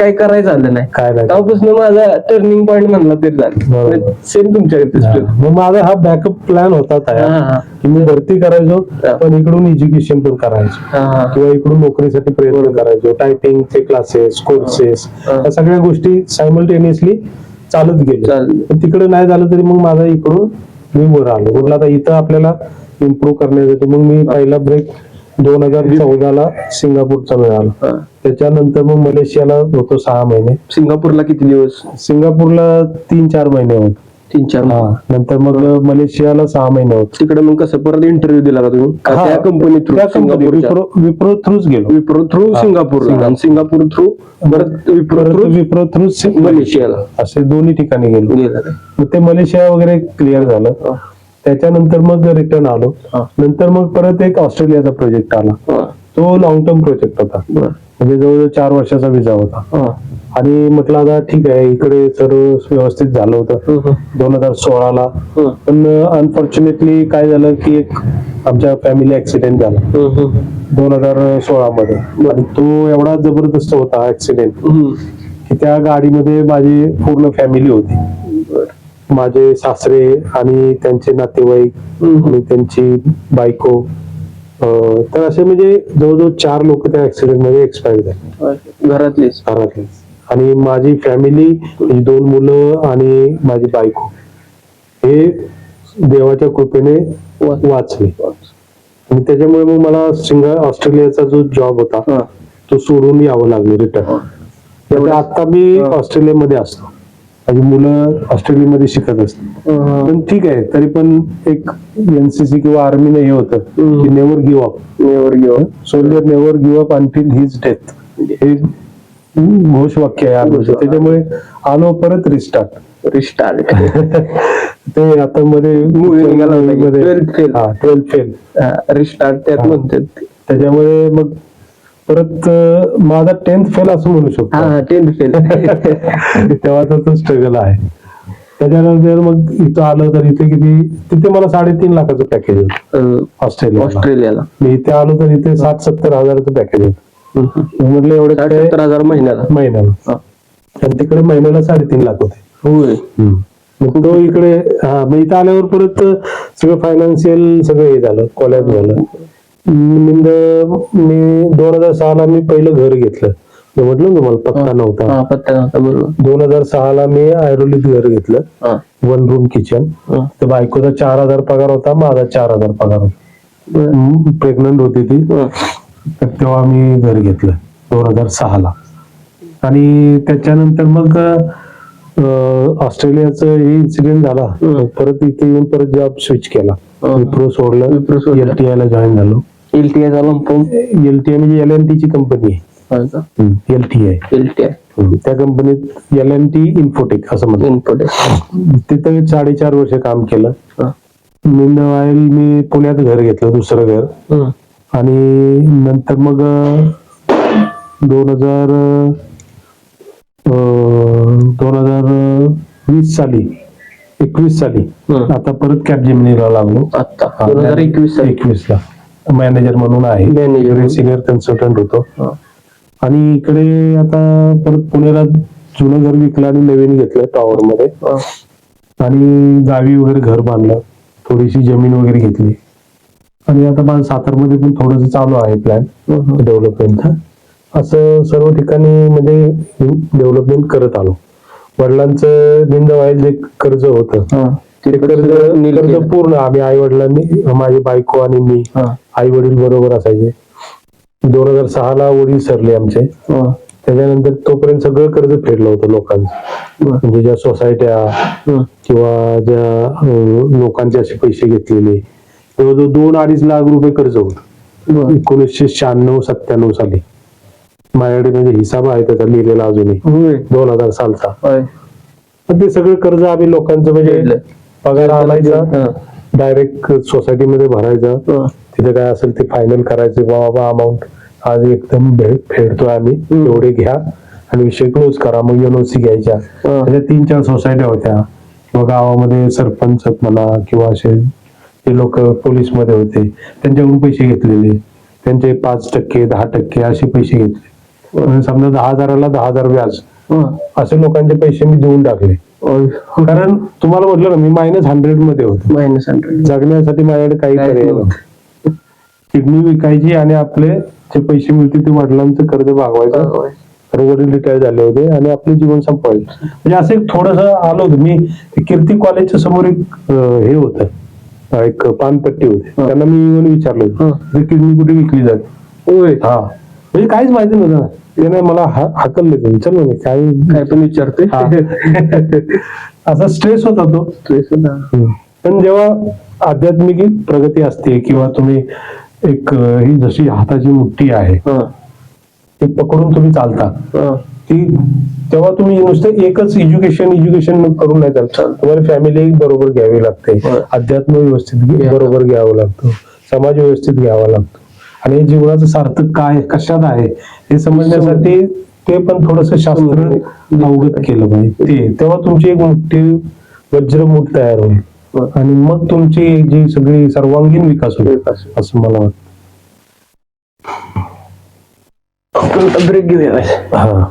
काय करायचं आलं नाही. काय नाही. तेव्हापासून माझा टर्निंग पॉईंट म्हणला तरी बरोबर. झालं सेम तुमच्याकडे हा. मग माझा हा बॅकअप प्लॅन होता तयार. की मी भरती करायचो हा. पण इकडून एज्युकेशन पण करायचो. किंवा इकडून नोकरीसाठी प्रयत्न करायचो टायपिंगचे क्लासेस कोर्सेस हा. या सगळ्या गोष्टी सायमल्टेनियसली चालत गेलो चालेल पण तिकडे नाही झालं तरी मग माझा इकडून मी वर आलो. म्हटलं आता इथं आपल्याला इम्प्रूव्ह करण्यासाठी मग मी पहिला ब्रेक दोन हजार चौदाला सिंगापूरचा मिळाला त्याच्यानंतर मग मलेशियाला होतो सहा महिने. सिंगापूरला किती दिवस? सिंगापूरला तीन चार महिने होते. तीन चार नंतर मग मलेशियाला सहा महिने होते. तिकडे मग कसं परत इंटरव्ह्यू दिला का तुम्ही? का त्या कंपनी थ्रू company, विप्रो थ्रूच गेलो. विप्रो थ्रू सिंगापूरला. आणि सिंगापूर थ्रू परत विप्रो थ्रू विप्रो थ्रू मलेशियाला. असे दोन्ही ठिकाणी गेलो? मग ते मलेशिया वगैरे क्लिअर झालं. त्याच्यानंतर मग रिटर्न आलो. नंतर मग परत एक ऑस्ट्रेलियाचा प्रोजेक्ट आला. तो लॉंग टर्म प्रोजेक्ट होता. म्हणजे जवळजवळ चार वर्षाचा विजा होता. आणि म्हटलं आता ठीक आहे इकडे सर्व व्यवस्थित झालं होतं. दोन हजार सोळाला. पण अनफॉर्च्युनेटली काय झालं की एक आमच्या फॅमिली ऍक्सिडेंट झाला. दोन हजार सोळा मध्ये आणि तो एवढा जबरदस्त होता ऍक्सिडेंट. की त्या गाडीमध्ये माझी पूर्ण फॅमिली होती. माझे सासरे आणि त्यांचे नातेवाईक आणि त्यांची बायको तर असे म्हणजे जवळजवळ चार लोक त्या ऍक्सिडेंटमध्ये एक्सपायर झाले. घरातलेच. घरातले आणि माझी फॅमिली म्हणजे दोन मुलं आणि माझी बायको हे देवाच्या कृपेने वाचले. आणि त्याच्यामुळे मग मला सिंगा ऑस्ट्रेलियाचा जो जॉब होता तो सोडून यावं लागलं रिटर्न त्यामुळे आता मी. ऑस्ट्रेलियामध्ये असतो. माझी मुलं ऑस्ट्रेलियामध्ये शिकत असतात हं, पण ठीक आहे तरी पण एक एनसीसी किंवा आर्मीने हे होतं. की नेव्हर गिव्ह अप नेवर घेऊन soldier never give up until his death हे घोषवाक्य आहे आर्मीचं त्याच्यामुळे आलो परत रिस्टार्ट रिस्टार्ट ते आता मध्ये निघाला 12th fail. Twelfth fail restart त्यात हा. म्हणतात. त्याच्यामुळे मग परत माझा टेन्थ फेल असं म्हणू शकतो. हा टेन्थ फेल तेव्हाचा तो स्ट्रगल आहे. त्याच्यानंतर मग इथं आलं तर इथे किती तिथे मला साडेतीन लाखाचं पॅकेज होतं. ऑस्ट्रेलिया ऑस्ट्रेलियाला. मी इथे आलो तर इथे साठ सत्तर हजाराचं पॅकेज होतं. म्हटलं एवढं सत्तर हजार महिन्याला. महिन्याला. हा. आणि तिकडे महिन्याला साडेतीन लाख होते. मग तो इकडे हा मग इथं आल्यावर परत सगळं फायनान्शियल सगळं हे झालं कॉलॅप झालं. मिंद मी दोन हजार सहाला मी पहिलं घर घेतलं. मी म्हटलं ना तुम्हाला पत्ता नव्हता. हा पत्ता नव्हता बरोबर. दोन हजार सहाला मी ऐरोलीत घर घेतलं. One room kitchen. तर बायकोचा चार हजार पगार होता माझा चार हजार पगार होता. प्रेग्नंट होती ती. तर तेव्हा मी घर घेतलं दोन हजार सहाला. आणि त्याच्यानंतर मग ऑस्ट्रेलियाचं हे इन्सिडेंट झाला. परत इथे येऊन परत जॉब स्विच केला. विप्रो सोडलं. विप्रो सोडलं. एलटीआय ला जॉईन झालो. चा लंपम एलटीआय म्हणजे एल एन टी ची कंपनी? आहे. एलटीआय LTI त्या कंपनीत एल एन टी इन्फोटेक असं म्हणतात. इनपुट आहे. तिथं साडेचार वर्ष काम केलं. मिनवाईल मी पुण्यात घर घेतलं दुसरं घर. आणि नंतर मग दोन हजार दोन हजार वीस साली एकवीस साली. आता परत कॅपजेमिनीला लागलो. आता. दोन हजार एकवीस एकवीस ला मॅनेजर म्हणून आहे. सिनियर कन्सल्टंट होतो. आणि इकडे आता परत पुण्याला जुनं घर विकलं आणि नवीन घेतलं टॉवर मध्ये आणि गावी वगैरे घर बांधलं थोडीशी जमीन वगैरे घेतली आणि आता माझं सातारमध्ये पण थोडंसं चालू आहे प्लॅन. डेव्हलपमेंट असं सर्व ठिकाणी म्हणजे डेव्हलपमेंट करत आलो वडिलांचं निंद व्हायला जे कर्ज होतं. ते कर्ज. पूर्ण आम्ही आई वडिलांनी माझी बायको आणि मी आई वडील बरोबर असायचे. दोन हजार सहाला वडील सरले आमचे. त्याच्यानंतर तोपर्यंत सगळं कर्ज फेडलं होतं लोकांचं. म्हणजे ज्या सोसायट्या किंवा ज्या लोकांचे असे पैसे घेतलेले. जवळजवळ दोन अडीच लाख रुपये कर्ज होत. एकोणीसशे शहाण्णव सत्त्याण्णव साली. माझ्याकडे म्हणजे हिसाब आहे त्याचा लिहिलेला अजूनही. दोन हजार सालचा. पण ते सगळं कर्ज आम्ही लोकांचं म्हणजे. पगार आणायचा. डायरेक्ट सोसायटीमध्ये भरायचा. तिथे काय असेल ते फायनल करायचे बाबा अमाऊंट आज एकदम फेडतोय आम्ही. एवढे घ्या आणि विषय क्लोज करा मग एनओसी घ्यायच्या. त्याच्या तीन चार सोसायट्या होत्या किंवा गावामध्ये सरपंच म्हणा किंवा असे ते लोक पोलीसमध्ये होते त्यांच्याकडून पैसे घेतलेले त्यांचे पाच टक्के दहा टक्के असे पैसे घेतले म्हणजे समजा दहा हजाराला दहा हजार व्याज. असे लोकांचे पैसे मी देऊन टाकले. कारण तुम्हाला म्हटलं ना मी मायनस हंड्रेडमध्ये होतो. मायनस हंड्रेड जगण्यासाठी माझ्याकडे काही पर्याय नव्हतं. किडनी विकायची आणि आपले जे पैसे मिळतील ते वडिलांचं कर्ज भागवायचं. वडील रिटायर झाले होते आणि आपले जीवन संपवायचं. म्हणजे असं एक थोडस आलं होतं. मी कीर्ती कॉलेजच्या समोर एक हे होतं. एक पानपट्टी होती. त्यांना मी येऊन विचारलं किडनी कुठे विकली जाते? हा. म्हणजे काहीच माहिती नव्हतं. त्याने मला हाकलले ते चल म्हणे काय काय पण विचारते. असा स्ट्रेस होता तो. पण जेव्हा आध्यात्मिक प्रगती असते किंवा तुम्ही एक ही जशी हाताची मुठ्ठी आहे ती पकडून तुम्ही चालता. ती तेव्हा तुम्ही नुसतं एकच एज्युकेशन एज्युकेशन करून नाही चालत. तुम्हाला फॅमिली बरोबर घ्यावी लागते. अध्यात्म व्यवस्थित बरोबर घ्यावं लागतं. समाज व्यवस्थित घ्यावा लागतो. आणि हे जीवनाचं सार्थक काय कशात आहे हे समजण्यासाठी ते पण थोडस शास्त्र अवगत केलं पाहिजे. ते तेव्हा तुमची एक मोठी वज्रमूठ तयार होईल. आणि मग तुमची जी सगळी सर्वांगीण विकास होईल असं मला वाटतं. ब्रेक घेऊया. हा.